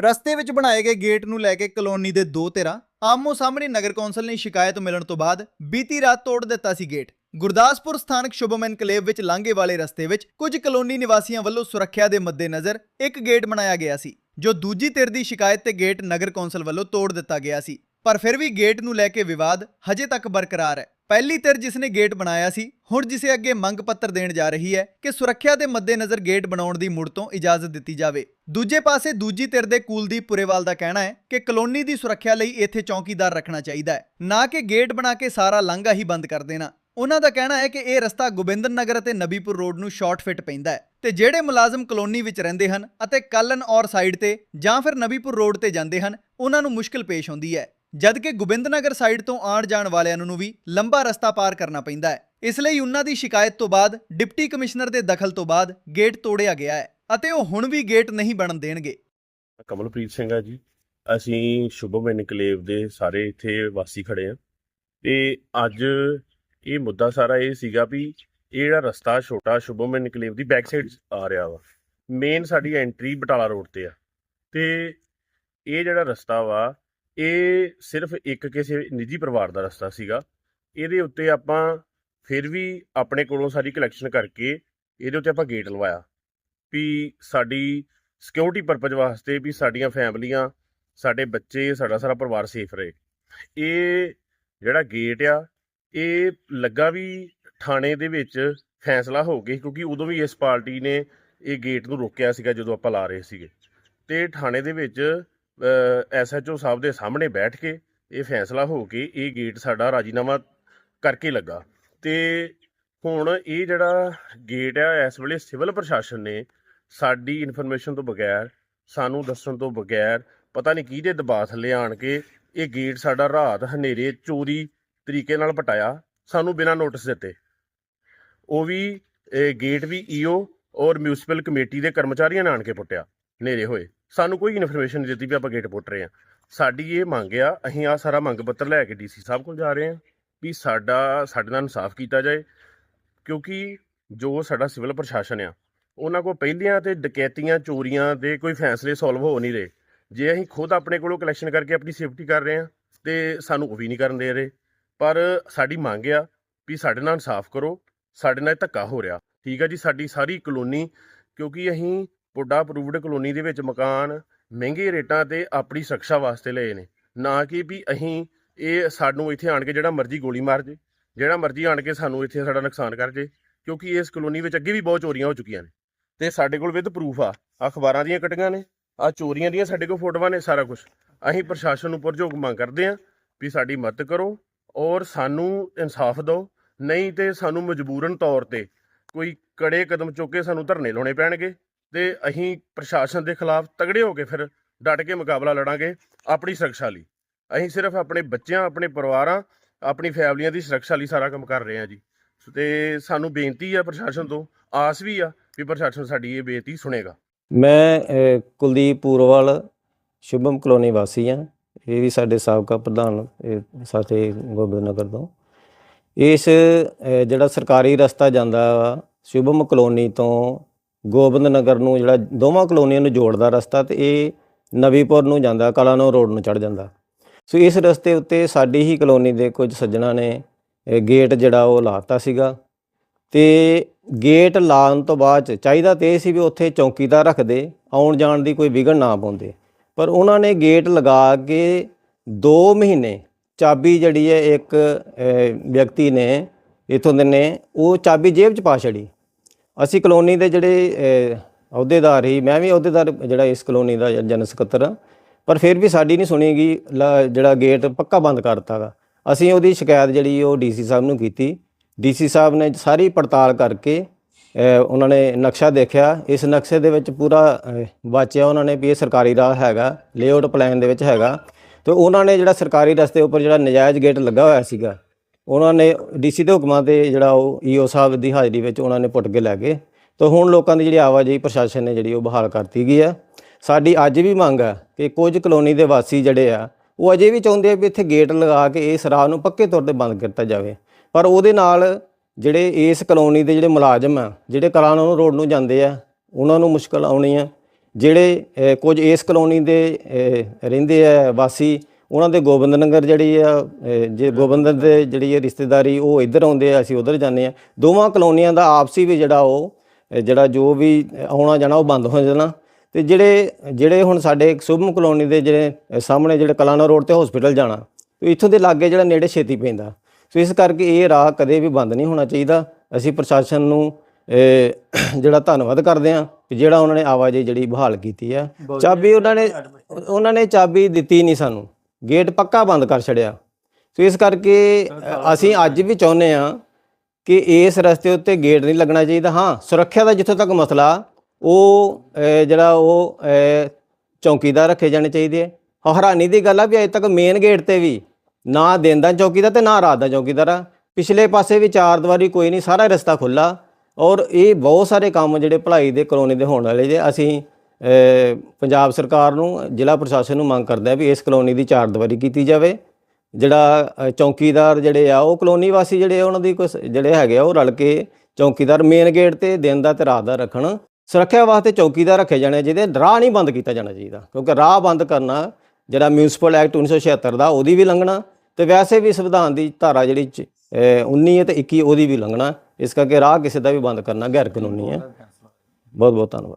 ਰਸਤੇ ਵਿੱਚ ਬਣਾਏ ਗਏ ਗੇਟ ਨੂੰ ਲੈ ਕੇ ਕਲੋਨੀ ਦੇ ਦੋ ਧਿਰਾਂ ਆਮੋ ਸਾਹਮਣੇ ਨਗਰ ਕੌਂਸਲ ਨੇ ਸ਼ਿਕਾਇਤ ਮਿਲਣ ਤੋਂ ਬਾਅਦ ਬੀਤੀ ਰਾਤ ਤੋੜ ਦਿੱਤਾ ਸੀ ਗੇਟ। ਗੁਰਦਾਸਪੁਰ ਸਥਾਨਕ ਸ਼ੁਭਮ ਐਨਕਲੇਵ ਵਿੱਚ ਲਾਂਘੇ ਵਾਲੇ ਰਸਤੇ ਵਿੱਚ ਕੁਝ ਕਲੋਨੀ ਨਿਵਾਸੀਆਂ ਵੱਲੋਂ ਸੁਰੱਖਿਆ ਦੇ ਮੱਦੇਨਜ਼ਰ ਇੱਕ ਗੇਟ ਬਣਾਇਆ ਗਿਆ ਸੀ, ਜੋ ਦੂਜੀ ਧਿਰ ਦੀ ਸ਼ਿਕਾਇਤ ਤੇ ਗੇਟ ਨਗਰ ਕੌਂਸਲ ਵੱਲੋਂ ਤੋੜ ਦਿੱਤਾ ਗਿਆ ਸੀ। ਪਰ ਫਿਰ ਵੀ ਗੇਟ ਨੂੰ ਲੈ ਕੇ ਵਿਵਾਦ ਹਜੇ ਤੱਕ ਬਰਕਰਾਰ ਹੈ। ਪਹਿਲੀ ਧਿਰ ਜਿਸ ਨੇ ਗੇਟ ਬਣਾਇਆ ਸੀ, ਹੁਣ ਜਿਸੇ ਅੱਗੇ ਮੰਗ ਪੱਤਰ ਦੇਣ ਜਾ ਰਹੀ ਹੈ ਕਿ ਸੁਰੱਖਿਆ ਦੇ ਮੱਦੇਨਜ਼ਰ ਗੇਟ ਬਣਾਉਣ ਦੀ ਮੁੜ ਤੋਂ ਇਜਾਜ਼ਤ ਦਿੱਤੀ ਜਾਵੇ। ਦੂਜੇ ਪਾਸੇ ਦੂਜੀ ਧਿਰ ਦੇ ਕੁਲਦੀਪ ਪੁਰੇਵਾਲ ਦਾ ਕਹਿਣਾ ਹੈ ਕਿ ਕਲੋਨੀ ਦੀ ਸੁਰੱਖਿਆ ਲਈ ਇੱਥੇ ਚੌਕੀਦਾਰ ਰੱਖਣਾ ਚਾਹੀਦਾ ਹੈ, ਨਾ ਕਿ ਗੇਟ ਬਣਾ ਕੇ ਸਾਰਾ ਲਾਂਘਾ ਹੀ ਬੰਦ ਕਰ ਦੇਣਾ। ਉਹਨਾਂ ਦਾ ਕਹਿਣਾ ਹੈ ਕਿ ਇਹ ਰਸਤਾ ਗੋਬਿੰਦਨ ਨਗਰ ਅਤੇ ਨਬੀਪੁਰ ਰੋਡ ਨੂੰ ਸ਼ਾਰਟ ਫਿਟ ਪੈਂਦਾ ਹੈ ਤੇ ਜਿਹੜੇ ਮੁਲਾਜ਼ਮ ਕਲੋਨੀ ਵਿੱਚ ਰਹਿੰਦੇ ਹਨ ਅਤੇ ਕੱਲਨ ਔਰ ਸਾਈਡ ਤੇ ਜਾਂ ਫਿਰ ਨਬੀਪੁਰ ਰੋਡ ਤੇ ਜਾਂਦੇ ਹਨ, ਉਹਨਾਂ ਨੂੰ ਮੁਸ਼ਕਲ ਪੇਸ਼ ਹੁੰਦੀ ਹੈ। ਜਦਕਿ ਗੋਬਿੰਦਨਗਰ ਸਾਈਡ ਤੋਂ ਆਉਣ ਜਾਣ ਵਾਲਿਆਂ ਨੂੰ ਵੀ ਲੰਬਾ ਰਸਤਾ ਪਾਰ ਕਰਨਾ ਪੈਂਦਾ ਹੈ। ਇਸ ਲਈ ਉਹਨਾਂ ਦੀ ਸ਼ਿਕਾਇਤ ਤੋਂ ਬਾਅਦ ਡਿਪਟੀ ਕਮਿਸ਼ਨਰ ਦੇ ਦਖਲ ਤੋਂ ਬਾਅਦ ਗੇਟ ਤੋੜਿਆ ਗਿਆ ਹੈ ਅਤੇ ਉਹ ਹੁਣ ਵੀ ਗੇਟ ਨਹੀਂ ਬਣਨ ਦੇਣਗੇ। ਕਮਲਪ੍ਰੀਤ ਸਿੰਘ ਆ ਜੀ। ਅਸੀਂ ਸ਼ੁਭਮ ਇਨਕਲੇਵ ਦੇ ਸਾਰੇ ਇੱਥੇ ਵਾਸੀ ਖੜੇ ਆ ਤੇ ਅੱਜ ਇਹ ਮੁੱਦਾ ਸਾਰਾ ਇਹ ਸੀਗਾ ਵੀ ਇਹ ਜਿਹੜਾ ਰਸਤਾ ਛੋਟਾ ਸ਼ੁਭਮ ਇਨਕਲੇਵ ਦੀ ਬੈਕ ਸਾਈਡ ਆ ਰਿਹਾ ਵਾ ਮੇਨ ਸਾਡੀ ਐਂਟਰੀ ਬਟਾਲਾ ਰੋਡ ਤੇ ਆ। ਤੇ ਇਹ ਜਿਹੜਾ ਰਸਤਾ ਵਾ ਇਹ ਸਿਰਫ ਇੱਕ ਕਿਸੇ ਨਿੱਜੀ ਪਰਿਵਾਰ ਦਾ ਰਸਤਾ ਸੀਗਾ। ਇਹਦੇ ਉੱਤੇ ਆਪਾਂ ਫਿਰ ਵੀ ਆਪਣੇ ਕੋਲੋਂ ਸਾਰੀ ਕਲੈਕਸ਼ਨ ਕਰਕੇ ਇਹਦੇ ਉੱਤੇ ਆਪਾਂ ਗੇਟ ਲਵਾਇਆ ਵੀ ਸਾਡੀ ਸਿਕਿਉਰਿਟੀ ਪਰਪਸ ਵਾਸਤੇ ਵੀ ਸਾਡੀਆਂ ਫੈਮਲੀਆਂ, ਸਾਡੇ ਬੱਚੇ, ਸਾਡਾ ਸਾਰਾ ਪਰਿਵਾਰ ਸੇਫ ਰਹੇ। ਇਹ ਜਿਹੜਾ ਗੇਟ ਆ, ਇਹ ਲੱਗਾ ਵੀ ਥਾਣੇ ਦੇ ਵਿੱਚ ਫੈਸਲਾ ਹੋ ਗਿਆ ਕਿਉਂਕਿ ਉਦੋਂ ਵੀ ਇਸ ਪਾਰਟੀ ਨੇ ਇਹ ਗੇਟ ਨੂੰ ਰੋਕਿਆ ਸੀਗਾ ਜਦੋਂ ਆਪਾਂ ਲਾ ਰਹੇ ਸੀਗੇ। ਤੇ ਥਾਣੇ ਦੇ ਵਿੱਚ ਐਸਐਚਓ ਸਾਹਿਬ ਦੇ ਸਾਹਮਣੇ ਬੈਠ ਕੇ ਇਹ ਫੈਸਲਾ ਹੋ ਕੇ ਇਹ ਗੇਟ ਸਾਡਾ ਰਾਜੀਨਾਮਾ ਕਰਕੇ ਲੱਗਾ। ਤੇ ਹੁਣ ਇਹ ਜਿਹੜਾ ਗੇਟ ਆ, ਇਸ ਵੇਲੇ ਸਿਵਲ ਪ੍ਰਸ਼ਾਸਨ ਨੇ ਸਾਡੀ ਇਨਫੋਰਮੇਸ਼ਨ ਤੋਂ ਬਗੈਰ, ਸਾਨੂੰ ਦੱਸਣ ਤੋਂ ਬਗੈਰ, ਪਤਾ ਨਹੀਂ ਕਿਹਦੇ ਦਬਾਅ ਥੱਲੇ ਆਣ ਕੇ ਇਹ ਗੇਟ ਸਾਡਾ ਰਾਤ ਹਨੇਰੇ ਚੋਰੀ ਤਰੀਕੇ ਨਾਲ ਪਟਾਇਆ, ਸਾਨੂੰ ਬਿਨਾਂ ਨੋਟਿਸ ਦਿੱਤੇ। ਉਹ ਵੀ ਗੇਟ ਵੀ ਈਓ ਔਰ ਮਿਊਨਿਸਪਲ ਕਮੇਟੀ ਦੇ ਕਰਮਚਾਰੀਆਂ ਨੇ ਆਣ ਕੇ ਪੁੱਟਿਆ, ਹਨੇਰੇ ਹੋਏ। ਸਾਨੂੰ ਕੋਈ ਇਨਫੋਰਮੇਸ਼ਨ ਨਹੀਂ ਦਿੱਤੀ ਵੀ ਆਪਾਂ ਗੇਟ ਪੁੱਟ ਰਹੇ ਆ ਸਾਡੀ ਇਹ ਮੰਗ ਆ, ਅਸੀਂ ਆ ਸਾਰਾ ਮੰਗ ਪੱਤਰ ਲੈ ਕੇ ਡੀਸੀ ਸਾਹਿਬ ਕੋਲ ਜਾ ਰਹੇ ਆ ਵੀ ਸਾਡਾ, ਸਾਡੇ ਨਾਲ ਇਨਸਾਫ ਕੀਤਾ ਜਾਏ, ਕਿਉਂਕਿ ਜੋ ਸਾਡਾ ਸਿਵਲ ਪ੍ਰਸ਼ਾਸਨ ਆ, ਉਹਨਾਂ ਕੋਲ ਪਹਿਲੀਆਂ ਤੇ ਡਕੈਤੀਆਂ, ਚੋਰੀਆਂ ਦੇ ਕੋਈ ਫੈਸਲੇ ਸੋਲਵ ਹੋ ਨਹੀਂ ਰਹੇ। ਜੇ ਅਸੀਂ ਖੁਦ ਆਪਣੇ ਕੋਲੋਂ ਕਲੈਕਸ਼ਨ ਕਰਕੇ ਆਪਣੀ ਸੇਫਟੀ ਕਰ ਰਹੇ ਹਾਂ, ਤੇ ਸਾਨੂੰ ਉਹ ਵੀ ਨਹੀਂ ਕਰਨ ਦੇ ਰਹੇ। ਪਰ ਸਾਡੀ ਮੰਗ ਆ ਵੀ ਸਾਡੇ ਨਾਲ ਇਨਸਾਫ ਕਰੋ, ਸਾਡੇ ਨਾਲ ਧੱਕਾ ਹੋ ਰਿਹਾ। ਠੀਕ ਆ ਜੀ, ਸਾਡੀ ਸਾਰੀ ਕਲੋਨੀ, ਕਿਉਂਕਿ ਅਸੀਂ ਪੁੱਡਾ ਅਪਰੂਵਡ ਕਲੋਨੀ ਦੇ ਵਿੱਚ ਮਕਾਨ ਮਹਿੰਗੇ ਰੇਟਾਂ ਤੇ ਆਪਣੀ ਸੁਰੱਖਿਆ ਵਾਸਤੇ ਲਏ ਨੇ। ਨਾ ਕਿ ਵੀ ਅਸੀਂ ਇਹ ਸਾਨੂੰ ਇੱਥੇ ਆਣ ਕੇ ਜਿਹੜਾ ਮਰਜ਼ੀ ਗੋਲੀ ਮਾਰ ਜੇ, ਜਿਹੜਾ ਮਰਜ਼ੀ ਆਣ ਕੇ ਸਾਨੂੰ ਇੱਥੇ ਸਾਡਾ ਨੁਕਸਾਨ ਕਰ ਜੇ, ਕਿਉਂਕਿ ਇਸ ਕਲੋਨੀ ਵਿੱਚ ਅੱਗੇ ਵੀ ਬਹੁਤ ਚੋਰੀਆਂ ਹੋ ਚੁੱਕੀਆਂ ਨੇ। ਤੇ ਸਾਡੇ ਕੋਲ ਵਿਦ ਪ੍ਰੂਫ ਆ। ਅਖਬਾਰਾਂ ਦੀਆਂ ਕਟੀਆਂ ਨੇ ਆ ਚੋਰੀਆਂ ਦੀਆਂ ਸਾਡੇ ਕੋਲ ਫੋਟੋਆਂ ਨੇ ਸਾਰਾ ਕੁਝ ਅਸੀਂ ਪ੍ਰਸ਼ਾਸਨ ਨੂੰ ਪੁਰਜੋਗ ਮੰਗ ਕਰਦੇ ਆਂ ਵੀ ਸਾਡੀ ਮਦਦ ਕਰੋ ਔਰ ਸਾਨੂੰ ਇਨਸਾਫ ਦਿਓ, ਨਹੀਂ ਤੇ ਸਾਨੂੰ ਮਜਬੂਰਨ ਤੌਰ ਤੇ ਕੋਈ ਕੜੇ ਕਦਮ ਚੁੱਕ ਕੇ ਸਾਨੂੰ ਧਰਨੇ ਲਾਉਣੇ ਪੈਣਗੇ। ਤੇ ਅਸੀਂ ਪ੍ਰਸ਼ਾਸਨ ਦੇ ਖਿਲਾਫ ਤਗੜੇ ਹੋ ਕੇ ਫਿਰ ਡਟ ਕੇ ਮੁਕਾਬਲਾ ਲੜਾਂਗੇ ਆਪਣੀ ਸੁਰੱਖਿਆ ਲਈ। ਅਸੀਂ ਸਿਰਫ ਆਪਣੇ ਬੱਚਿਆਂ, ਆਪਣੇ ਪਰਿਵਾਰਾਂ, ਆਪਣੀ ਫੈਮਲੀਆਂ ਦੀ ਸੁਰੱਖਿਆ ਲਈ ਸਾਰਾ ਕੰਮ ਕਰ ਰਹੇ ਹਾਂ ਜੀ। ਤੇ ਸਾਨੂੰ ਬੇਨਤੀ ਆ ਪ੍ਰਸ਼ਾਸਨ ਤੋਂ, ਆਸ ਵੀ ਆ ਵੀ ਪ੍ਰਸ਼ਾਸਨ ਸਾਡੀ ਇਹ ਬੇਨਤੀ ਸੁਣੇਗਾ। ਮੈਂ ਕੁਲਦੀਪ ਪੂਰਵਾਲ, ਸ਼ੁਭਮ ਕਲੋਨੀ ਵਾਸੀ ਹਾਂ। ਇਹ ਵੀ ਸਾਡੇ ਸਾਬਕਾ ਪ੍ਰਧਾਨ ਸਾਥੇ ਗੋਬਿੰਦ ਨਗਰ ਤੋਂ। ਇਸ ਜਿਹੜਾ ਸਰਕਾਰੀ ਰਸਤਾ ਜਾਂਦਾ ਵਾ, ਸ਼ੁਭਮ ਕਲੋਨੀ ਤੋਂ ਗੋਬਿੰਦ ਨਗਰ ਨੂੰ ਜਿਹੜਾ ਦੋਵਾਂ ਕਲੋਨੀਆਂ ਨੂੰ ਜੋੜਦਾ ਰਸਤਾ ਤੇ ਇਹ ਨਵੀਪੁਰ ਨੂੰ ਜਾਂਦਾ ਕਲਾਨੋ ਰੋਡ ਨੂੰ ਚੜ ਜਾਂਦਾ। ਸੋ ਇਸ ਰਸਤੇ ਉੱਤੇ ਸਾਡੀ ਹੀ ਕਲੋਨੀ ਦੇ ਕੁਝ ਸੱਜਣਾ ਨੇ ਗੇਟ ਜਿਹੜਾ ਉਹ ਲਾਤਾ ਸੀਗਾ। ਤੇ ਗੇਟ ਲਾਉਣ ਤੋਂ ਬਾਅਦ ਚ ਚਾਹੀਦਾ ਤੇ ਇਹ ਸੀ ਵੀ ਉੱਥੇ ਚੌਕੀਦਾਰ ਰੱਖਦੇ, ਆਉਣ ਜਾਣ ਦੀ ਕੋਈ ਵਿਘਨ ਨਾ ਪਾਉਂਦੇ। ਪਰ ਉਹਨਾਂ ਨੇ ਗੇਟ ਲਗਾ ਕੇ 2 ਮਹੀਨੇ ਚਾਬੀ ਜਿਹੜੀ ਹੈ ਇੱਕ ਵਿਅਕਤੀ ਨੇ, ਇਥੋਂ ਦੇ ਨੇ, ਉਹ ਚਾਬੀ ਜੇਬ 'ਚ ਪਾ ਛੜੀ ਅਸੀਂ ਕਲੋਨੀ ਦੇ ਜਿਹੜੇ ਅਹੁਦੇਦਾਰ ਹੀ ਮੈਂ ਵੀ ਅਹੁਦੇਦਾਰ ਜਿਹੜਾ ਇਸ ਕਲੋਨੀ ਦਾ ਜਨ ਸਕੱਤਰ ਹਾਂ ਪਰ ਫਿਰ ਵੀ ਸਾਡੀ ਨਹੀਂ ਸੁਣੀਗੀ ਲ- ਜਿਹੜਾ ਗੇਟ ਪੱਕਾ ਬੰਦ ਕਰਤਾ ਗਾ। ਅਸੀਂ ਉਹਦੀ ਸ਼ਿਕਾਇਤ ਜਿਹੜੀ ਉਹ ਡੀਸੀ ਸਾਹਿਬ ਨੂੰ ਕੀਤੀ। ਡੀਸੀ ਸਾਹਿਬ ਨੇ ਸਾਰੀ ਪੜਤਾਲ ਕਰਕੇ ਉਹਨਾਂ ਨੇ ਨਕਸ਼ਾ ਦੇਖਿਆ। ਇਸ ਨਕਸ਼ੇ ਦੇ ਵਿੱਚ ਪੂਰਾ ਵਾਚਿਆ ਉਹਨਾਂ ਨੇ ਵੀ ਇਹ ਸਰਕਾਰੀ ਰਾਹ ਹੈਗਾ, ਲੇਆਊਟ ਪਲਾਨ ਦੇ ਵਿੱਚ ਹੈਗਾ। ਤੇ ਉਹਨਾਂ ਨੇ ਜਿਹੜਾ ਸਰਕਾਰੀ ਰਸਤੇ ਉੱਪਰ ਜਿਹੜਾ ਨਜਾਇਜ਼ ਗੇਟ ਲੱਗਾ ਹੋਇਆ ਸੀਗਾ ਉਹਨਾਂ ਨੇ ਡੀਸੀ ਦੇ ਹੁਕਮਾਂ ਤੇ ਜਿਹੜਾ ਉਹ ਈਓ ਸਾਹਿਬ ਦੀ ਹਾਜ਼ਰੀ ਵਿੱਚ ਉਹਨਾਂ ਨੇ ਪੁੱਟ ਕੇ ਲੈ ਗਏ। ਤਾਂ ਹੁਣ ਲੋਕਾਂ ਦੀ ਜਿਹੜੀ ਆਵਾਜਾਈ ਪ੍ਰਸ਼ਾਸਨ ਨੇ ਜਿਹੜੀ ਉਹ ਬਹਾਲ ਕਰਤੀ ਗਈ ਹੈ। ਸਾਡੀ ਅੱਜ ਵੀ ਮੰਗ ਹੈ ਕਿ ਕੁਝ ਕਲੋਨੀ ਦੇ ਵਾਸੀ ਜਿਹੜੇ ਆ, ਉਹ ਅਜੇ ਵੀ ਚਾਹੁੰਦੇ ਆ ਵੀ ਇੱਥੇ ਗੇਟ ਲਗਾ ਕੇ ਇਹ ਰਾਹ ਨੂੰ ਪੱਕੇ ਤੌਰ ਤੇ ਬੰਦ ਕੀਤਾ ਜਾਵੇ। ਪਰ ਉਹਦੇ ਨਾਲ ਜਿਹੜੇ ਇਸ ਕਲੋਨੀ ਦੇ ਜਿਹੜੇ ਮੁਲਾਜ਼ਮ ਆ, ਜਿਹੜੇ ਕਲਾਨੌਰ ਰੋਡ ਨੂੰ ਜਾਂਦੇ ਆ, ਉਹਨਾਂ ਨੂੰ ਮੁਸ਼ਕਲ ਆਉਣੀ ਆ ਜਿਹੜੇ ਕੁਝ ਇਸ ਕਲੋਨੀ ਦੇ ਰਹਿੰਦੇ ਆ ਵਾਸੀ ਉਹਨਾਂ ਦੇ ਗੋਬਿੰਦ ਨਗਰ ਜਿਹੜੀ ਆ ਜੇ ਗੋਬਿੰਦ ਦੇ ਜਿਹੜੀ ਹੈ ਰਿਸ਼ਤੇਦਾਰੀ ਉਹ ਇੱਧਰ ਆਉਂਦੇ ਆ ਅਸੀਂ ਉੱਧਰ ਜਾਂਦੇ ਆ। ਦੋਵਾਂ ਕਲੋਨੀਆਂ ਦਾ ਆਪਸੀ ਵੀ ਜਿਹੜਾ ਉਹ ਜਿਹੜਾ ਜੋ ਵੀ ਆਉਣਾ ਜਾਣਾ ਉਹ ਬੰਦ ਹੋ ਜਾਣਾ। ਤੇ ਜਿਹੜੇ ਜਿਹੜੇ ਹੁਣ ਸਾਡੇ ਸੁਭਮ ਕਲੋਨੀ ਦੇ ਜਿਹੜੇ ਸਾਹਮਣੇ ਜਿਹੜੇ ਕਲਾਨਾ ਰੋਡ ਤੇ ਹਸਪੀਟਲ ਜਾਣਾ ਤੇ ਇੱਥੋਂ ਦੇ ਲਾਗੇ ਜਿਹੜਾ ਨੇੜੇ ਛੇਤੀ ਪੈਂਦਾ। ਸੋ ਇਸ ਕਰਕੇ ਇਹ ਰਾਹ ਕਦੇ ਵੀ ਬੰਦ ਨਹੀਂ ਹੋਣਾ ਚਾਹੀਦਾ। ਅਸੀਂ ਪ੍ਰਸ਼ਾਸਨ ਨੂੰ ਜਿਹੜਾ ਧੰਨਵਾਦ ਕਰਦੇ ਕਿ ਜਿਹੜਾ ਉਹਨਾਂ ਨੇ ਆਵਾਜਾਈ ਜਿਹੜੀ ਬਹਾਲ ਕੀਤੀ ਆ। ਚਾਬੀ ਉਹਨਾਂ ਨੇ ਉਹਨਾਂ ਨੇ ਚਾਬੀ ਦਿੱਤੀ ਨਹੀਂ ਸਾਨੂੰ। ਗੇਟ ਪੱਕਾ ਬੰਦ ਕਰ ਛੜਿਆ ਸੋ ਇਸ ਕਰਕੇ ਅਸੀਂ ਅੱਜ ਵੀ ਚਾਹੁੰਦੇ ਆ ਕਿ ਇਸ ਰਸਤੇ ਉੱਤੇ ਗੇਟ ਨਹੀਂ ਲੱਗਣਾ ਚਾਹੀਦਾ। ਹਾਂ ਸੁਰੱਖਿਆ ਦਾ ਜਿੱਥੋਂ ਤੱਕ ਮਸਲਾ ਉਹ ਜਿਹੜਾ ਉਹ ਚੌਕੀਦਾਰ ਰੱਖੇ ਜਾਣੇ ਚਾਹੀਦੇ ਆ। ਹੈਰਾਨੀ ਦੀ ਗੱਲ ਆ ਵੀ ਅਜੇ ਤੱਕ ਮੇਨ ਗੇਟ ਤੇ ਵੀ ਨਾ ਦਿਨ ਦਾ ਚੌਕੀਦਾਰ ਤੇ ਨਾ ਰਾਤ ਦਾ ਚੌਕੀਦਾਰ ਆ। ਪਿਛਲੇ ਪਾਸੇ ਵੀ ਚਾਰ ਦੀਵਾਰੀ ਕੋਈ ਨਹੀਂ ਸਾਰਾ ਰਸਤਾ ਖੁੱਲਾ ਔਰ ਇਹ ਬਹੁਤ ਸਾਰੇ ਕੰਮ ਜਿਹੜੇ ਭਲਾਈ ਦੇ ਕਲੋਨੀ ਦੇ ਹੋਣ ਵਾਲੇ ਜੇ ਅਸੀਂ ਪੰਜਾਬ ਸਰਕਾਰ ਨੂੰ ਜ਼ਿਲ੍ਹਾ ਪ੍ਰਸ਼ਾਸਨ ਨੂੰ ਮੰਗ ਕਰਦੇ ਆ ਵੀ ਇਸ ਕਲੋਨੀ ਦੀ ਚਾਰ ਦੀਵਾਰੀ ਕੀਤੀ ਜਾਵੇ। ਜਿਹੜਾ ਚੌਕੀਦਾਰ ਜਿਹੜੇ ਆ ਉਹ ਕਲੋਨੀ ਵਾਸੀ ਜਿਹੜੇ ਉਹਨਾਂ ਦੀ ਕੁਛ ਜਿਹੜੇ ਹੈਗੇ ਆ ਉਹ ਰਲ ਕੇ ਚੌਕੀਦਾਰ ਮੇਨ ਗੇਟ ਤੇ ਦਿਨ ਦਾ ਤੇ ਰਾਤ ਦਾ ਰੱਖਣ। ਸੁਰੱਖਿਆ ਵਾਸਤੇ ਚੌਕੀਦਾਰ ਰੱਖੇ ਜਾਣੇ ਚਾਹੀਦੇ ਰਾਹ ਨਹੀਂ ਬੰਦ ਕੀਤਾ ਜਾਣਾ ਚਾਹੀਦਾ। ਕਿਉਂਕਿ ਰਾਹ ਬੰਦ ਕਰਨਾ ਜਿਹੜਾ ਮਿਊਨਿਸਪਲ ਐਕਟ 1976 ਦਾ ਉਹਦੀ ਵੀ ਲੰਘਣਾ ਤੇ ਵੈਸੇ ਵੀ ਸੰਵਿਧਾਨ ਦੀ ਧਾਰਾ ਜਿਹੜੀ ਚ- ਅ, 19 ਹੈ ਤੇ 21 ਉਹਦੀ ਵੀ ਲੰਘਣਾ। ਇਸ ਕਰਕੇ ਰਾਹ ਕਿਸੇ ਦਾ ਵੀ ਬੰਦ ਕਰਨਾ ਗੈਰ ਕਾਨੂੰਨੀ ਹੈ। ਬਹੁਤ ਬਹੁਤ ਧੰਨਵਾਦ।